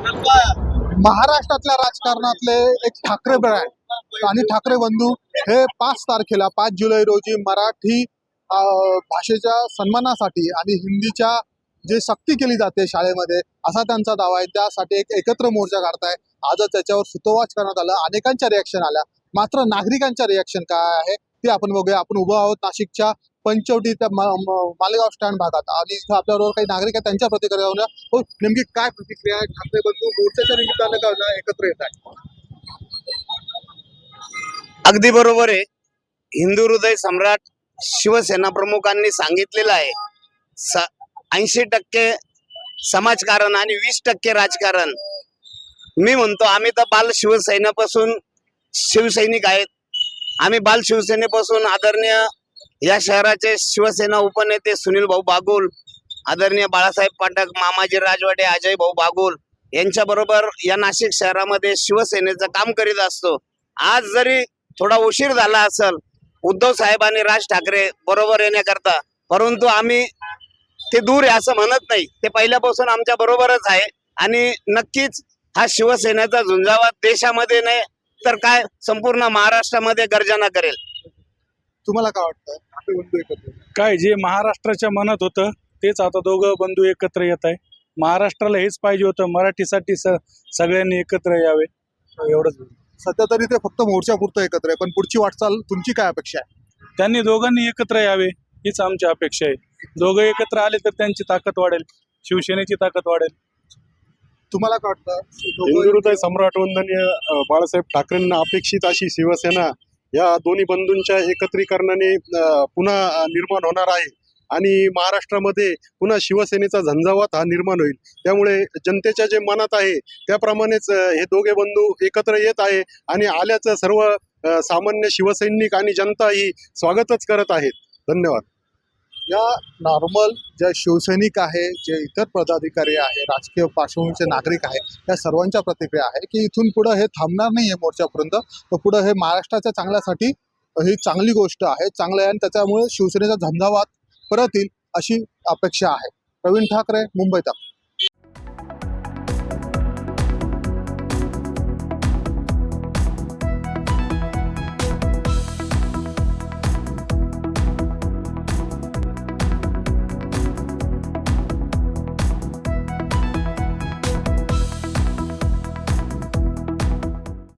महाराष्ट्रातल्या राजकारणातले एक ठाकरे ब्रँड आणि ठाकरे बंधू हे पाच तारखेला पाच जुलै रोजी मराठी भाषेच्या सन्मानासाठी आणि हिंदीच्या जे सक्ती केली जाते शाळेमध्ये असा त्यांचा दावा आहे. त्यासाठी एक एकत्र मोर्चा काढताय. आजच त्याच्यावर सुतोवाच करण्यात आलं. अनेकांच्या रिॲक्शन आल्या. मात्र नागरिकांच्या रिॲक्शन काय आहे ते आपण बघूया. आपण उभं आहोत नाशिकच्या पंचवटी त्या मालेगाव स्टँड भागात. आणि इथं आपल्याबरोबर काही नागरिक आहेत त्यांच्या प्रतिक्रिया हो नेमकी काय प्रतिक्रिया आहे? ठाकरे बंधू मोर्चाच्या निमित्तानं का एकत्र येत आहे अगदी बरोबर आहे. हिंदू हृदय सम्राट शिवसेना प्रमुखांनी सांगितलेलं आहे. ऐंशी टक्के समाजकारण आणि वीस टक्के राजकारण. मी म्हणतो आम्ही तर बाल शिवसेनेपासून शिवसैनिक आहेत. आम्ही बाल शिवसेनेपासून आदरणीय या शहराचे शिवसेना उपनेते सुनील भाऊ बागुल आदरणीय बाळासाहेब पाठक मामाजी राजवाडे अजय भाऊ बागुल यांच्या बरोबर या नाशिक शहरामध्ये शिवसेनेचं काम करीत असतो. आज जरी थोडा उशीर झाला असेल उद्धव साहेब आणि राज ठाकरे बरोबर येण्याकरता परंतु आम्ही ते दूर आहे असं म्हणत नाही. ते पहिल्यापासून आमच्या बरोबरच आहे आणि नक्कीच हा शिवसेनेचा झुंजावा देशामध्ये नाही तर काय संपूर्ण महाराष्ट्रामध्ये गर्जना करेल. तुम्हाला काय वाटतं? ठाकरे बंधू एकत्र. काय जे महाराष्ट्राच्या मनात होतं तेच आता दोघं बंधू एकत्र येत आहे. महाराष्ट्राला हेच पाहिजे होतं मराठीसाठी स सगळ्यांनी एकत्र यावे. एवढंच. सध्या तरी ते फक्त मोर्चापुरतं एकत्र आहे पण पुढची वाटचाल तुमची काय अपेक्षा आहे? त्यांनी दोघांनी एकत्र यावे हीच आमची अपेक्षा आहे. दोघं एकत्र आले तर त्यांची ताकद वाढेल शिवसेनेची ताकद वाढेल. तुम्हाला काय वाटतं? सम्राट वंदनीय बाळासाहेब ठाकरेंना अपेक्षित अशी शिवसेना या दोन्ही बंधूंच्या एकत्रीकरणाने पुन्हा निर्माण होणार आहे. आणि महाराष्ट्रामध्ये पुन्हा शिवसेनेचा झंझावात हा निर्माण होईल. त्यामुळे जनतेच्या जे मनात आहे त्याप्रमाणेच हे दोघे बंधू एकत्र येत आहे आणि आल्याचं सर्व सामान्य शिवसैनिक आणि जनता ही स्वागतच करत आहेत. धन्यवाद. या नॉर्मल जे शिवसैनिक आहे जे इतर पदाधिकारी आहे राजकीय पार्श्वभूमीचे नागरिक आहे या सर्वांच्या प्रतिक्रिया आहे की इथून पुढं हे थांबणार नाही आहे मोर्चापर्यंत. तर पुढं हे महाराष्ट्राच्या चांगल्यासाठी ही चांगली गोष्ट आहे चांगलं आहे आणि त्याच्यामुळे शिवसेनेचा झंझावात परत येईल अशी अपेक्षा आहे. प्रवीण ठाकरे मुंबई तक